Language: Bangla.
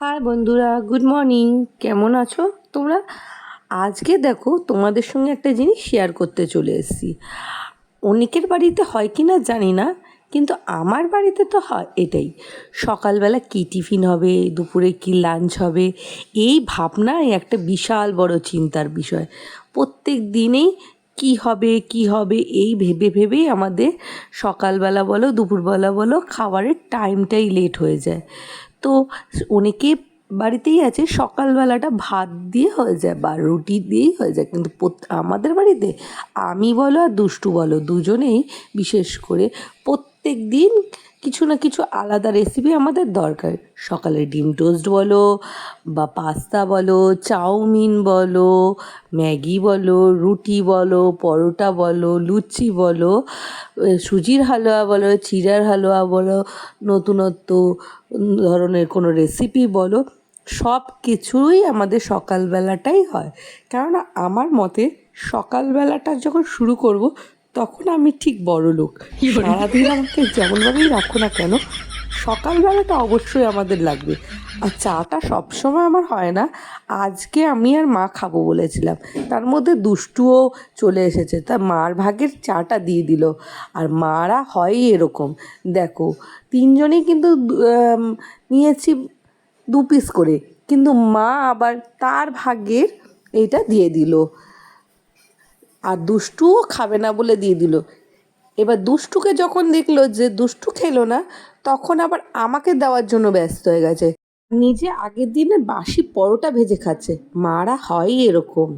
হাই বন্ধুরা, গুড মর্নিং। কেমন আছো তোমরা? আজকে দেখো, তোমাদের সঙ্গে একটা জিনিস শেয়ার করতে চলে এসেছি। অনেকের বাড়িতে হয় কি না জানি না, কিন্তু আমার বাড়িতে তো হয় এটাই। সকালবেলা কী টিফিন হবে, দুপুরে কী লাঞ্চ হবে, এই ভাবনাই একটা বিশাল বড় চিন্তার বিষয়। প্রত্যেক দিনেই কী হবে কী হবে, এই ভেবে ভেবেই আমাদের সকালবেলা বলো, দুপুরবেলা বলো, খাবারের টাইমটাই লেট হয়ে যায়। তো অনেকে বাড়িতেই আছে, সকালবেলাটা ভাত দিয়ে হয়ে যায় বা রুটি দিয়েই হয়ে যায়। কিন্তু আমাদের বাড়িতে আমি বলো আর দুষ্টু বলো দুজনেই বিশেষ করে প্রত্যেক দিন কিছু না কিছু আলাদা রেসিপি আমাদের দরকার। সকালে ডিম টোস্ট বলো বা পাস্তা বলো, চাউমিন বলো, ম্যাগি বলো, রুটি বলো, পরোটা বলো, লুচি বলো সুজির হালুয়া বলো, চিড়ার হালুয়া বলো, নতুনত্ব ধরনের কোনো রেসিপি বলো, সব কিছুই আমাদের সকালবেলাটাই হয়। কেননা আমার মতে সকালবেলাটা যখন শুরু করব তখন আমি ঠিক বড় লোক। সারাদিন আমাকে যেমনভাবেই রাখো না কেন সকালবেলাটা অবশ্যই আমাদের লাগবে। আর চাটা সবসময় আমার হয় না আজকে আমি আর মা খাব বলেছিলাম। তার মধ্যে দুষ্টুও চলে এসেছে তা মার ভাগের চাটা দিয়ে দিল। আর মারা হয়ই এরকম। দেখো তিনজনেই কিন্তু নিয়েছি দু পিস করে কিন্তু মা আবার তার ভাগের এইটা দিয়ে দিল। আর দুষ্টুও খাবে না বলে দিয়ে দিল। এবার দুষ্টুকে যখন দেখল যে দুষ্টু খেলো না, তখন আবার আমাকে দেওয়ার জন্য ব্যস্ত হয়ে গেছে। নিজে আগের দিনে বাসি পরোটা ভেজে খাচ্ছে। মারা হয় এরকম।